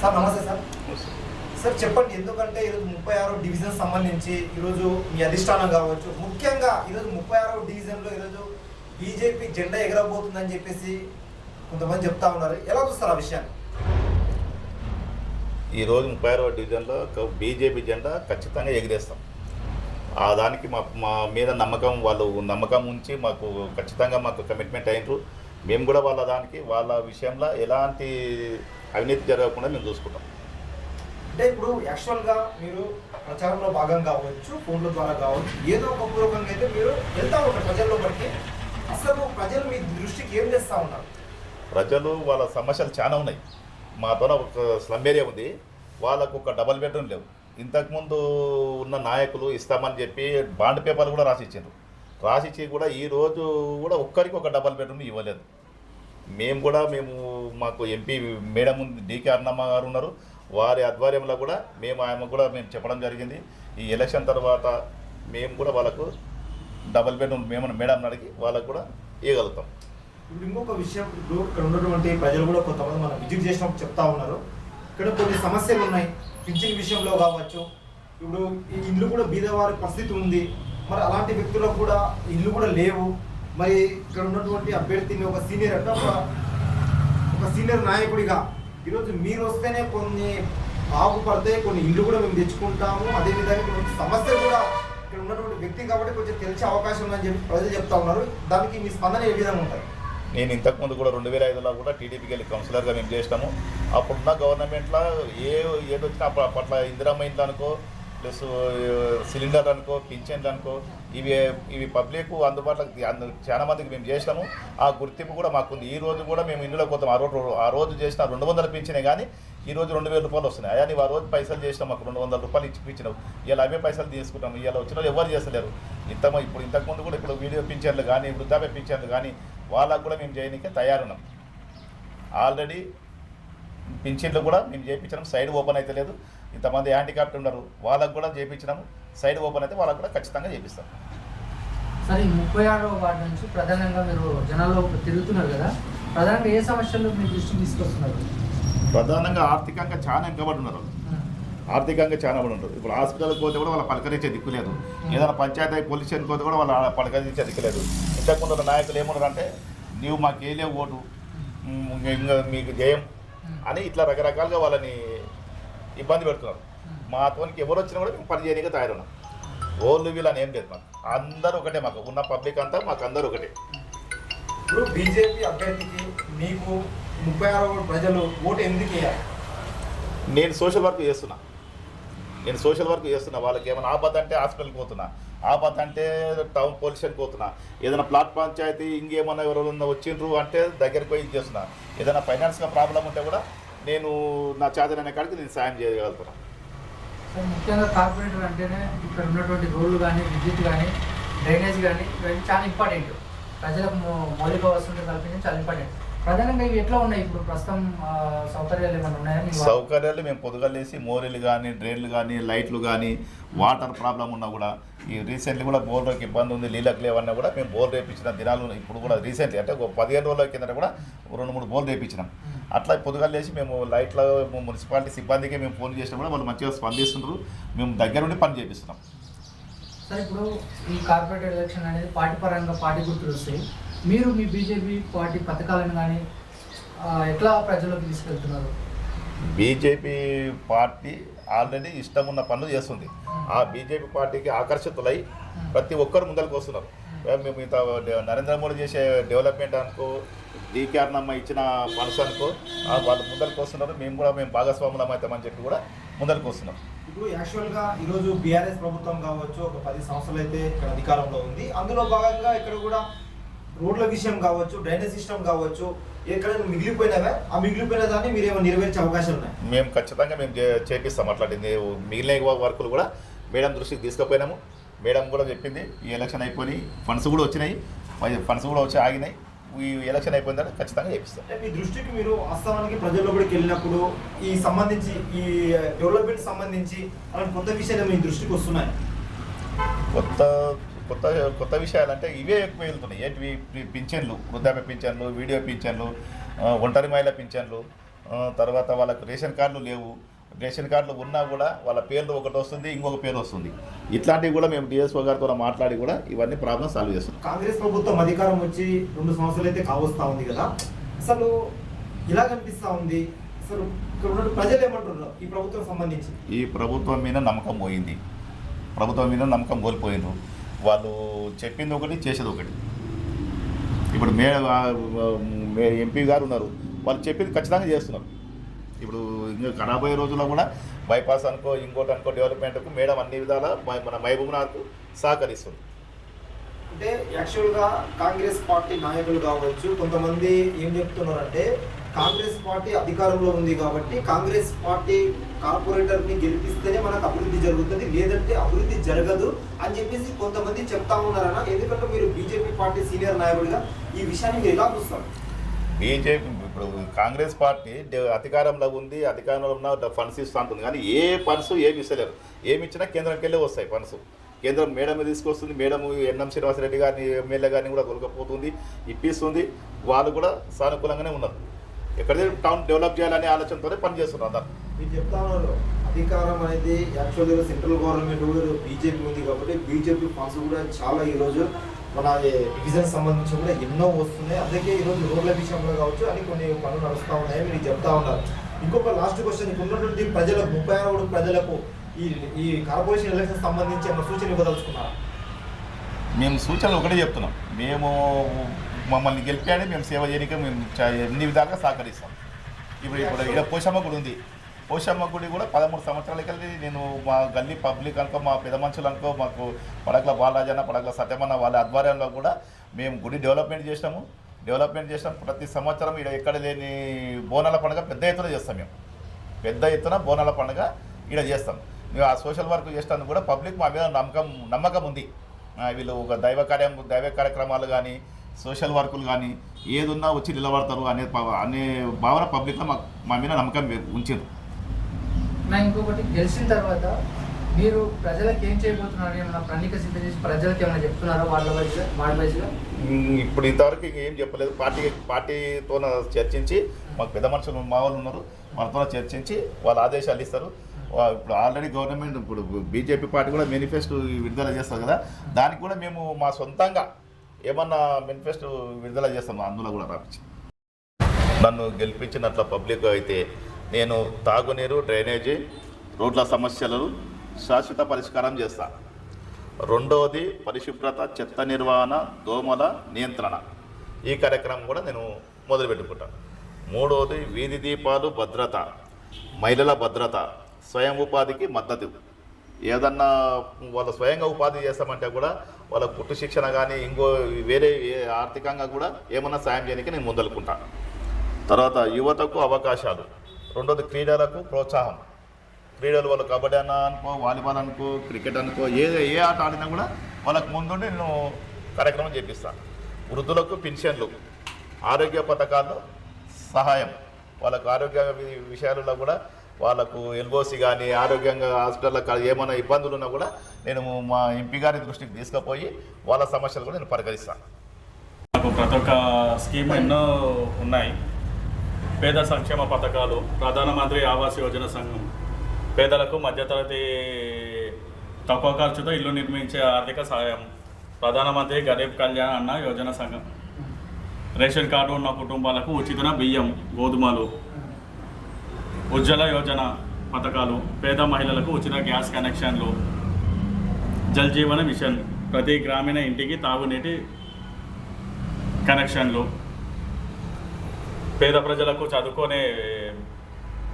Sir నమస్తే sir. Sir చెప్పండి ఎందుకంటే ఈరోజు ముప్పై ఆరో డివిజన్ సంబంధించి ఈరోజు మీ అధిష్టానం కావచ్చు. ముఖ్యంగా ఈరోజు ముప్పై ఆరో డివిజన్లో ఈరోజు బీజేపీ జెండా ఎగరబోతుందని చెప్పేసి కొంతమంది చెప్తా ఉన్నారు. ఎలా చూస్తారు ఆ విషయాన్ని? ఈరోజు ముప్పై ఆరవ డివిజన్లో బీజేపీ జెండా ఖచ్చితంగా ఎగిరేస్తాం. ఆ దానికి మా మా మీద నమ్మకం వాళ్ళు నమ్మకం ఉంచి మాకు ఖచ్చితంగా మాకు కమిట్మెంట్ అయినరు. మేము కూడా వాళ్ళ దానికి వాళ్ళ విషయంలో ఎలాంటి అవినీతి జరగకుండా మేము చూసుకుంటాం. అంటే ఇప్పుడు యాక్చువల్గా మీరు ప్రచారంలో భాగం కావచ్చు ఫోన్ల ద్వారా కావచ్చు ఏదో ఒక పూర్వకంగా అయితే మీరు వెళ్తా ఉంటారు ప్రజల్లో పడికి అసలు ప్రజలు మీ దృష్టికి ఏం చేస్తూ ఉన్నారు? ప్రజలు వాళ్ళ సమస్యలు చాలా ఉన్నాయి. మాతో ఒక స్లమ్ ఏరియా ఉంది. వాళ్ళకు ఒక డబల్ బెడ్రూమ్ లేవు. ఇంతకుముందు ఉన్న నాయకులు ఇస్తామని చెప్పి బాండ్ పేపర్లు కూడా రాసిచ్చారు రాసిచ్చి కూడా ఈ రోజు కూడా ఒక్కరికి ఒక డబల్ బెడ్రూమ్ ఇవ్వలేదు. మేము కూడా మేము మాకు ఎంపీ మేడం ఉంది డీకే అన్నమ్మ గారు ఉన్నారు. వారి ఆధ్వర్యంలో కూడా మేము ఆమె కూడా మేము చెప్పడం జరిగింది. ఈ ఎలక్షన్ తర్వాత మేము కూడా వాళ్ళకు డబల్ బెడ్రూమ్ మేము మేడం అడిగి వాళ్ళకు కూడా ఇవ్వగలుగుతాం. ఇప్పుడు ఇంకొక విషయం ఇప్పుడు ఇక్కడ ఉన్నటువంటి ప్రజలు కూడా కొంతమంది మనం విజిట్ చేసినప్పుడు చెప్తా ఉన్నారు. ఇక్కడ కొన్ని సమస్యలు ఉన్నాయి. పింఛన్ విషయంలో కావచ్చు ఇప్పుడు ఈ ఇల్లు కూడా బీదవారి పరిస్థితి ఉంది. మరి అలాంటి వ్యక్తులకు కూడా ఇల్లు కూడా లేవు. మరి ఇక్కడ ఉన్నటువంటి అభ్యర్థిని ఒక సీనియర్ అంటే ఒక ఒక సీనియర్ నాయకుడిగా. ఈరోజు మీరు వస్తేనే కొన్ని బాగుపడతాయి కొన్ని ఇల్లు కూడా మేము తెచ్చుకుంటాము. అదేవిధంగా కొన్ని సమస్యలు కూడా ఇక్కడ ఉన్నటువంటి వ్యక్తి కాబట్టి కొంచెం తెలిసే అవకాశం ఉందని చెప్పి ప్రజలు చెప్తా ఉన్నారు. దానికి మీ స్పందన ఏ విధంగా ఉంటుంది? నేను ఇంతకుముందు కూడా రెండు వేల ఐదులో కూడా టీడీపీకి వెళ్ళి కౌన్సిలర్గా మేము చేసినాము. అప్పుడున్న గవర్నమెంట్లో ఏ ఏదొచ్చినా అప్పుడు అప్పట్లో ఇందిరామ్మ ఇంట్లో అనుకో ప్లస్ సిలిండర్ అనుకో పింఛన్లు అనుకో ఇవి ఇవి పబ్లిక్ అందుబాటులో అందు చాలా మందికి మేము చేసినాము. ఆ గుర్తింపు కూడా మాకుంది. ఈ రోజు కూడా మేము ఇందులో కొంత ఆ రోజు ఆ రోజు చేసిన రెండు వందలు పింఛనే కానీ ఈ రోజు రెండు వేల రూపాయలు వస్తున్నాయి. అయ్యా నీవు ఆ రోజు పైసలు చేసినాం మాకు రెండు వందల రూపాయలు ఇచ్చి ఇచ్చినావు. ఇలా అవే పైసలు తీసుకుంటాం. ఇలా వచ్చిన వాళ్ళు ఎవరు చేస్తలేరు. ఇంత ఇప్పుడు ఇంతకుముందు కూడా ఇప్పుడు వీడియో పింఛన్లు కానీ వృద్ధాప్య పింఛన్లు కానీ వాళ్ళకు కూడా మేము చేయడానికి తయారున్నాం. ఆల్రెడీ పింఛన్లు కూడా మేము చేయించినాం సైడ్ ఓపెన్ అయితే లేదు. ఇంతమంది హ్యాండిక్యాప్ట్ ఉన్నారు వాళ్ళకు కూడా చేయించినాము సైడ్ ఓపెన్ అయితే వాళ్ళకు కూడా ఖచ్చితంగా చేపిస్తాం. సరే ఈ ముప్పై ఆరో వార్డు నుంచి ప్రధానంగా మీరు జనాల్లో తిరుగుతున్నారు కదా ప్రధానంగా ఏ సమస్యలు మీ దృష్టికి తీసుకొస్తున్నారు? ప్రధానంగా ఆర్థికంగా చాలా వెనుకబడి ఉన్నారు. ఆర్థికంగా చాలా మంది ఉంటారు ఇప్పుడు హాస్పిటల్కి పోతే కూడా వాళ్ళ పలకరించే దిక్కు లేదు. ఏదైనా పంచాయతీ పోలీస్ స్టేషన్కి పోతే కూడా వాళ్ళ పలకరించే దిక్కు లేదు. ఇంతకుముందు నాయకులు ఏమన్నారు అంటే నీవు మాకు వేయలేవు ఓటు. ఇంకా మీకు జయం. అని ఇట్లా రకరకాలుగా వాళ్ళని ఇబ్బంది పెడుతున్నారు. మా తోనికి ఎవరు వచ్చినా కూడా మేము పని చేయడానికి తయారున్నాం. ఓళ్ళు వీళ్ళని ఏం లేదు మాకు. అందరూ ఒకటే మాకు. ఉన్న పబ్లిక్ అంతా మాకు అందరూ ఒకటే. ఇప్పుడు బీజేపీ అభ్యర్థికి మీకు ముప్పై ఆరు ప్రజలు ఓటు ఎందుకు వేయాలి? నేను సోషల్ వర్క్ చేస్తున్నా. నేను సోషల్ వర్క్ చేస్తున్నా. వాళ్ళకి ఏమైనా ఆపద అంటే హాస్పిటల్కి పోతున్నా. ఆపద అంటే టౌన్ పోలీస్ పోతున్నా. ఏదైనా ప్లాట్ పంచాయతీ ఇంకేమన్నా ఎవరైనా వచ్చిండ్రు అంటే దగ్గరికి పోయి చేస్తున్నా. ఏదైనా ఫైనాన్స్గా ప్రాబ్లం ఉంటే కూడా నేను నా చేతనైన కాడికి నేను సాయం చేయగలుగుతున్నాను ముఖ్యంగా కార్పొరేటర్ అంటేనే ఇక్కడ ఉన్నటువంటి రోడ్లు కానీ విద్యుత్ కానీ డ్రైనేజ్ కానీ ఇవన్నీ చాలా ఇంపార్టెంట్. ప్రజలకు మౌలిక వసతులు కల్పించడం చాలా ఇంపార్టెంట్. ప్రధానంగా ఇవి ఎట్లా ఉన్నాయి ఇప్పుడు ప్రస్తుతం ఆ, సౌకర్యాలు ఏమైనా ఉన్నాయా సౌకర్యాలు మేము పొద్దుగలేసి మోరీలు కానీ డ్రైన్లు కానీ లైట్లు కానీ వాటర్ ప్రాబ్లం ఉన్నా కూడా ఈ రీసెంట్లీ కూడా బోర్లకు ఇబ్బంది ఉంది నీళ్ళకి లేవన్నా కూడా మేము బోర్ రేపించిన దినాలు. ఇప్పుడు కూడా రీసెంట్లీ అంటే ఒక పదిహేను రోజుల కిందట కూడా రెండు మూడు బోర్లు రేపించినాం. అట్లా పొద్దుగలేసి మేము లైట్ల మున్సిపాలిటీ సిబ్బందికి మేము ఫోన్ చేసినా కూడా వాళ్ళు మంచిగా స్పందిస్తున్నారు మేము దగ్గరుండి పని చేపిస్తున్నాం. సరే ఇప్పుడు ఈ కార్పొరేటర్ ఎలక్షన్ అనేది పార్టీ పరంగా పార్టీ గుర్తులు వస్తాయి. మీరు మీ బీజేపీ పార్టీ పథకాలను కానీ ఎట్లా ప్రజల్లోకి తీసుకెళ్తున్నారు? బీజేపీ పార్టీ ఆల్రెడీ ఇష్టం ఉన్న పనులు చేస్తుంది. ఆ బీజేపీ పార్టీకి ఆకర్షితులై ప్రతి ఒక్కరు ముందరికి వస్తున్నారు. మేము. ఇంత నరేంద్ర మోడీ చేసే డెవలప్మెంట్ అనుకో డీకే అన్నమ్మ ఇచ్చిన ఫండ్స్ అనుకో ఆ వాళ్ళు ముందరికి వస్తున్నారు. మేము కూడా మేము భాగస్వాములం అవుతామని చెప్పి కూడా ముందరికి వస్తున్నాం. ఇప్పుడు యాక్చువల్గా ఈరోజు బీఆర్ఎస్ ప్రభుత్వం కావచ్చు ఒక పది సంవత్సరాలు అయితే ఇక్కడ అధికారంలో ఉంది. అందులో భాగంగా ఇక్కడ కూడా రోడ్ల విషయం కావచ్చు డ్రైనేజ్ సిస్టమ్ కావచ్చు ఎక్కడైనా మిగిలిపోయినవే ఆ మిగిలిపోయిన దాన్ని మీరు ఏమైనా నెరవేర్చే అవకాశం ఉన్నాయి. మేము ఖచ్చితంగా మేము చేపిస్తాం అట్లాంటిది. మిగిలిన వర్కులు కూడా మేడం దృష్టికి తీసుకుపోయినాము. మేడం కూడా చెప్పింది ఈ ఎలక్షన్ అయిపోయి ఫండ్స్ కూడా వచ్చినాయి. ఫండ్స్ కూడా వచ్చి ఆగినాయి. ఈ ఎలక్షన్ అయిపోయిన తర్వాత ఖచ్చితంగా చేపిస్తాం. మీ దృష్టికి మీరు వాస్తవానికి ప్రజల్లోపలికి వెళ్ళినప్పుడు ఈ సంబంధించి ఈ డెవలప్మెంట్ సంబంధించి అలాంటి కొత్త విషయాలు మీ దృష్టికి వస్తున్నాయి? కొత్త కొత్త కొత్త విషయాలు అంటే ఇవే ఎక్కువ వెళ్తున్నాయి. ఏంటివి పి- పింఛన్లు వృద్ధాప్య పింఛన్లు వీడియో పింఛన్లు ఒంటరి మహిళ పింఛన్లు తర్వాత వాళ్ళకు రేషన్ కార్డులు లేవు. రేషన్ కార్డులు ఉన్నా కూడా వాళ్ళ పేర్లు ఒకటి వస్తుంది ఇంకొక పేరు వస్తుంది. ఇట్లాంటివి కూడా మేము డిఎస్ఓ గారితో మాట్లాడి కూడా ఇవన్నీ ప్రాబ్లమ్ సాల్వ్ చేస్తున్నాం. కాంగ్రెస్ ప్రభుత్వం అధికారం వచ్చి రెండు సంవత్సరాలు అయితే కావస్తా ఉంది కదా. అసలు ఇలా కనిపిస్తా ఉంది? అసలు ఇక్కడ ఉన్న ప్రజలు ఏమంటున్నారు? ఈ ప్రభుత్వం సంబంధించి. ఈ ప్రభుత్వం మీద నమ్మకం పోయింది. ప్రభుత్వం మీద నమ్మకం కోల్పోయినారు వాళ్ళు చెప్పింది ఒకటి చేసేది ఒకటి. ఇప్పుడు మే మే ఎంపీ గారు ఉన్నారు. వాళ్ళు చెప్పింది ఖచ్చితంగా చేస్తున్నారు. ఇప్పుడు ఇంకా రాబోయే రోజుల్లో కూడా బైపాస్ అనుకో ఇంకోటి అనుకో డెవలప్మెంట్కు మేడం అన్ని విధాల మన మహబూబ్ నాకు సహకరిస్తుంది. అంటే యాక్చువల్గా కాంగ్రెస్ పార్టీ నాయకులు కావచ్చు కొంతమంది ఏం చెప్తున్నారంటే కాంగ్రెస్ పార్టీ అధికారంలో ఉంది కాబట్టి కాంగ్రెస్ పార్టీ కార్పొరేటర్ని గెలిపిస్తేనే మనకు అభివృద్ధి జరుగుతుంది. లేదంటే అభివృద్ధి జరగదు అని చెప్పేసి కొంతమంది చెప్తా ఉన్నారన్న ఎందుకంటే మీరు బీజేపీ పార్టీ సీనియర్ నాయకుడిగా ఈ విషయాన్ని మీరు ఎలా చూస్తారు? బీజేపీ ఇప్పుడు కాంగ్రెస్ పార్టీ అధికారంలో ఉంది అధికారంలో ఉన్న ఫండ్స్ ఇస్తూ ఉంటుంది కానీ ఏ ఫండ్స్ ఏమి ఇస్తలేరు. ఏమి ఇచ్చినా కేంద్రంకి వెళ్ళి వస్తాయి ఫండ్స్. కేంద్రం మేడం తీసుకొస్తుంది. మేడం ఎన్ఎం శ్రీనివాసరెడ్డి గారిని ఎమ్మెల్యే గారిని కూడా కొలకపోతుంది ఇప్పిస్తుంది. వాళ్ళు కూడా సానుకూలంగానే ఉన్నారు. ఎక్కడైతే టౌన్ డెవలప్ చేయాలనే ఆలోచనతోనే పనిచేస్తున్నారు అందరు. మీరు చెప్తా ఉన్నారు అధికారం అనేది యాక్చువల్గా సెంట్రల్ గవర్నమెంట్ కూడా బీజేపీ ఉంది కాబట్టి బీజేపీ ఫండ్స్ కూడా చాలా ఈరోజు మన డివిజన్ సంబంధించి కూడా ఎన్నో వస్తున్నాయి. అందుకే ఈరోజు రోడ్ల విషయంలో కావచ్చు అని కొన్ని పనులు నడుస్తూ ఉన్నాయి మీరు చెప్తా ఉన్నారు. ఇంకొక లాస్ట్ క్వశ్చన్ ఇక్కడ ఉన్నటువంటి ప్రజలకు ముప్పై ఆరు ప్రజలకు ఈ ఈ కార్పొరేషన్ ఎలక్షన్ సంబంధించి ఏమైనా సూచన ఇవ్వదలుచుకున్నారా? మేము సూచనలు ఒకటే చెప్తున్నాం. మేము మమ్మల్ని గెలిపాడే మేము సేవ చేయడానికి మేము ఎన్ని విధాలుగా సహకరిస్తాం. ఇప్పుడు ఇప్పుడు ఇక్కడ పోషమ్మ గుడి ఉంది. పోషమ్మ గుడి కూడా పదమూడు సంవత్సరాలకి వెళ్ళి నేను మా గల్లీ పబ్లిక్ అనుకో మా పెద్ద మనుషులు అనుకో మాకు పడకల బాలరాజన్న పడకల సత్యమన్న వాళ్ళ ఆధ్వర్యంలో కూడా మేము గుడి డెవలప్మెంట్ చేసినాము. డెవలప్మెంట్ చేసినాం. ప్రతి సంవత్సరం ఇక్కడ ఎక్కడ లేని బోనాల పండుగ పెద్ద ఎత్తున చేస్తాం మేము. పెద్ద ఎత్తున బోనాల పండుగ ఇక్కడ చేస్తాం. మేము ఆ సోషల్ వర్క్ చేసినందుకు కూడా పబ్లిక్ మా మీద నమ్మకం నమ్మకం ఉంది. వీళ్ళు ఒక దైవ కార్యం దైవ కార్యక్రమాలు కానీ సోషల్ వర్కులు కానీ ఏదున్నా వచ్చి నిలబడతారు అనే అనే భావన పబ్లిక్లో మా మా మీద నమ్మకం ఉంచారు నా ఇంకొకటి గెలిచిన తర్వాత మీరు ప్రజలకు ఏం చేయబోతున్నారు ఏమైనా ప్రణిక సిద్ధం చేసి ప్రజలకు ఏమైనా చెప్తున్నారా వాళ్ళ వైజ్గా ఉమ్, ఇప్పుడు ఇంతవరకు ఇంక ఏం చెప్పలేదు. పార్టీ పార్టీతో చర్చించి మాకు పెద్ద మనుషులు మా వాళ్ళు ఉన్నారు. వాళ్ళతో చర్చించి వాళ్ళ ఆదేశాలు ఇస్తారు. ఇప్పుడు ఆల్రెడీ గవర్నమెంట్ ఇప్పుడు బీజేపీ పార్టీ కూడా మేనిఫెస్టో విడుదల చేస్తారు కదా. దానికి కూడా మేము మా సొంతంగా ఏమన్నా మేనిఫెస్టో విడుదల చేస్తాను అందులో కూడా రాపించి. నన్ను గెలిపించినట్ల పబ్లిక్ అయితే నేను తాగునీరు డ్రైనేజీ రోడ్ల సమస్యలను శాశ్వత పరిష్కారం చేస్తా. రెండవది పరిశుభ్రత చెత్త నిర్వహణ దోమల నియంత్రణ. ఈ కార్యక్రమం కూడా నేను మొదలుపెట్టుకుంటాను మూడవది వీధి దీపాలు భద్రత. మహిళల భద్రత. స్వయం ఉపాధికి మద్దతు. ఏదన్నా వాళ్ళ స్వయంగా ఉపాధి చేస్తామంటే కూడా వాళ్ళ పుట్టు శిక్షణ కానీ ఇంకో వేరే ఆర్థికంగా కూడా ఏమన్నా సాయం చేయడానికి నేను ముందలుకుంటాను తర్వాత యువతకు అవకాశాలు. రెండోది క్రీడలకు ప్రోత్సాహం. క్రీడలు వాళ్ళు కబడ్డీ అన్న అనుకో వాలీబాల్ అనుకో క్రికెట్ అనుకో ఏ ఏ ఆట ఆడినా కూడా వాళ్ళకు ముందుండి నేను కార్యక్రమం చేపిస్తాను వృద్ధులకు పెన్షన్లు ఆరోగ్య పథకాల్లో సహాయం. వాళ్ళకు ఆరోగ్య విషయాలలో కూడా వాళ్ళకు ఎల్ఓసి కానీ ఆరోగ్యంగా హాస్పిటల్లో ఏమైనా ఇబ్బందులు ఉన్నా కూడా నేను మా ఎంపీ గారి దృష్టికి తీసుకుపోయి వాళ్ళ సమస్యలు కూడా నేను పరిగణిస్తాను. నాకు ప్రతి ఒక్క స్కీమ్ ఎన్నో ఉన్నాయి. పేద సంక్షేమ పథకాలు ప్రధానమంత్రి ఆవాస్ యోజన సంఘం. పేదలకు మధ్యతరగతి తక్కువ ఖర్చుతో ఇల్లు నిర్మించే ఆర్థిక సహాయం ప్రధానమంత్రి గరీబ్ కళ్యాణ్ అన్న యోజన సంఘం. రేషన్ కార్డు ఉన్న కుటుంబాలకు ఉచిత బియ్యం గోధుమలు. ఉజ్వల యోజన పథకాలు పేద మహిళలకు ఉచిత గ్యాస్ కనెక్షన్లు జల్ జీవన మిషన్ ప్రతి గ్రామీణ ఇంటికి తాగునీటి కనెక్షన్లు. పేద ప్రజలకు చదువుకునే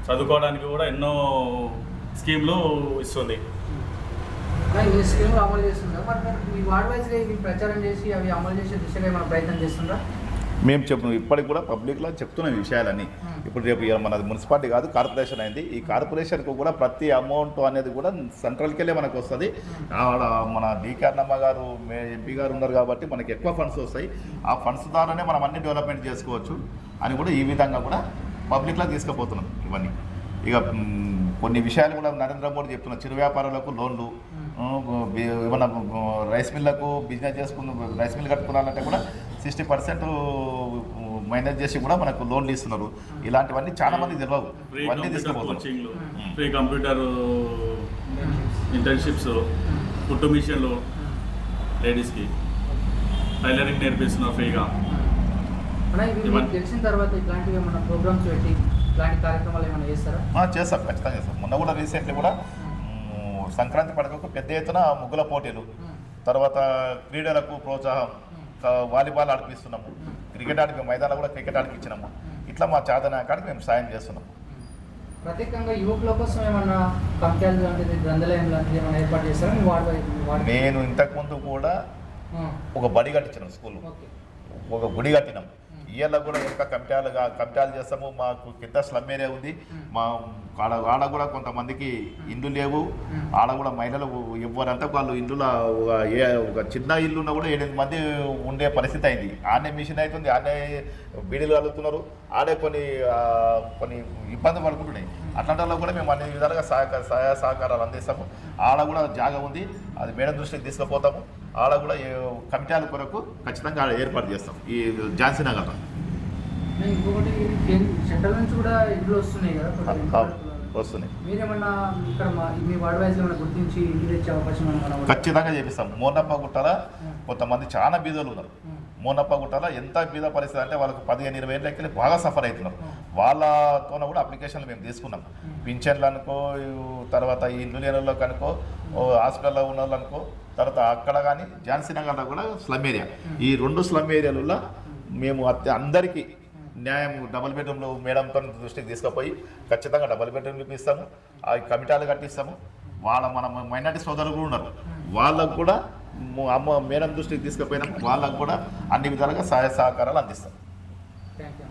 చదువుకోవడానికి కూడా ఎన్నో స్కీమ్లు ఇస్తుంది. స్కీమ్లు అమలు చేస్తుందా మరి మీ వార్డ్ వైజ్గా ప్రచారం చేసి అవి అమలు చేసే దిశగా ఏమైనా ప్రయత్నం చేస్తుందా మేము చెప్పు ఇప్పటికి కూడా పబ్లిక్లో చెప్తున్నాం ఈ విషయాలన్నీ. ఇప్పుడు రేపు మనది మున్సిపాలిటీ కాదు కార్పొరేషన్ అయింది. ఈ కార్పొరేషన్కు కూడా ప్రతి అమౌంట్ అనేది కూడా సెంట్రల్కి వెళ్ళే మనకు వస్తుంది ఆడ మన డీకే అన్నమ్మ గారు ఎంపీ గారు ఉన్నారు కాబట్టి మనకి ఎక్కువ ఫండ్స్ వస్తాయి. ఆ ఫండ్స్ ద్వారానే మనం అన్ని డెవలప్మెంట్ చేసుకోవచ్చు అని కూడా ఈ విధంగా కూడా పబ్లిక్లో తీసుకుపోతున్నాం ఇవన్నీ. ఇక కొన్ని విషయాలు కూడా నరేంద్ర మోడీ చెప్తున్నారు చిరు వ్యాపారులకు లోన్లు ఏమన్నా రైస్ మిల్లకు బిజినెస్ చేసుకున్న రైస్ మిల్ కట్టుకోవాలంటే కూడా సిక్స్టీ పర్సెంట్ మైనస్ చేసి కూడా మనకు లోన్లు ఇస్తున్నారు. ఇలాంటివన్నీ చాలా మంది తెలియవు ఫ్రీ ఇవన్నీ తీసుకుపోతున్నారు. ఫ్రీ కంప్యూటర్ ఇంటర్న్షిప్స్ కుట్టు మిషన్లు లేడీస్కి టైలరింగ్ నేర్పిస్తున్నారు ఫ్రీగా. ఇవన్నీ- తెలిసిన తర్వాత ఇట్లాంటివి ఏమైనా ప్రోగ్రామ్స్ పెట్టి ఇలాంటి కార్యక్రమాలు ఏమైనా చేస్తారా? చేస్తాం ఖచ్చితంగా చేస్తాం. మొన్న కూడా రీసెంట్లీ కూడా మ్, సంక్రాంతి పండుగకు పెద్ద ఎత్తున ముగ్గుల పోటీలు. తర్వాత క్రీడలకు ప్రోత్సాహం. వాలీబాల్ ఆడిపిస్తున్నాము. క్రికెట్ ఆడిపి మైదానాలు కూడా క్రికెట్ ఆడిపించినాము. ఇట్లా మా చాదన కాడికి మేము సాయం చేస్తున్నాము ప్రత్యేకంగా యువకుల కోసం ఏమన్నా లాంటిది గ్రంథాలయం లాంటిది ఏమైనా ఏర్పాటు చేస్తారా నేను ఇంతకుముందు కూడా ఒక బడి కట్టించినాం స్కూల్ ఒక గుడి కట్టినాం. ఇయ్యాల కూడా ఇంకా కమిటాలుగా కమిటాలు చేస్తాము. మాకు కింద స్లమ్ ఏరియా ఉంది. మా ఆడ ఆడ కూడా కొంతమందికి ఇండ్లు లేవు. ఆడ కూడా మహిళలు ఎవరంతా వాళ్ళు ఇండ్ల ఒక ఏ ఒక చిన్న ఇల్లు ఉన్నా కూడా ఎనిమిది మంది ఉండే పరిస్థితి అయింది. ఆడే మిషన్ అవుతుంది. ఆడే బీడీలు కలుగుతున్నారు ఆడే కొన్ని కొన్ని ఇబ్బంది పడుకుంటున్నాయి. అట్లాంటి కూడా మేము అన్ని విధాలుగా సహకార సహాయ సహకారాలు అందిస్తాము. ఆడ కూడా జాగా ఉంది. అది మేడం దృష్టికి తీసుకుపోతాము. ఆడ కూడా కమిటాల కొరకు ఖచ్చితంగా ఏర్పాటు చేస్తాం. ఈ ఝాన్సీ నగర్లో. నేను ఇంకొకటి సెంట్రల్ నుంచి కూడా ఇల్లు వస్తున్నాయి కదా. వస్తున్నాయి? ఖచ్చితంగా చేపిస్తాం. మోనప్ప గుట్టల కొంతమంది చాలా బీదలు ఉన్నారు. ఉం. మోనప్ప గుట్టల ఎంత బీద పరిస్థితి అంటే వాళ్ళకి పదిహేను ఇరవై ఏళ్ళకి వెళ్ళి బాగా సఫర్ అవుతున్నారు. వాళ్ళతోన కూడా అప్లికేషన్లు మేము తీసుకున్నాం. పింఛన్లు అనుకో తర్వాత ఈ ఇల్లు లేని వాళ్ళకి అనుకో ఓ హాస్పిటల్లో ఉన్న వాళ్ళు అనుకో తర్వాత అక్కడ కానీ ఝాన్సీ నగర్లో కూడా స్లమ్ ఏరియా. ఈ రెండు స్లమ్ ఏరియాలలో మేము అత్య- అందరికీ న్యాయం డబుల్ బెడ్రూమ్లు మేడంతో దృష్టికి తీసుకుపోయి ఖచ్చితంగా డబుల్ బెడ్రూమ్లు ఇప్పిస్తాము. ఆ కమిటాలు కట్టిస్తాము. వాళ్ళ మన మైనార్టీ సోదరులు కూడా ఉన్నారు. వాళ్ళకు కూడా అమ్మ మేడం దృష్టికి తీసుకుపోయినాము వాళ్ళకు కూడా అన్ని విధాలుగా సహాయ సహకారాలు అందిస్తాం. Thank you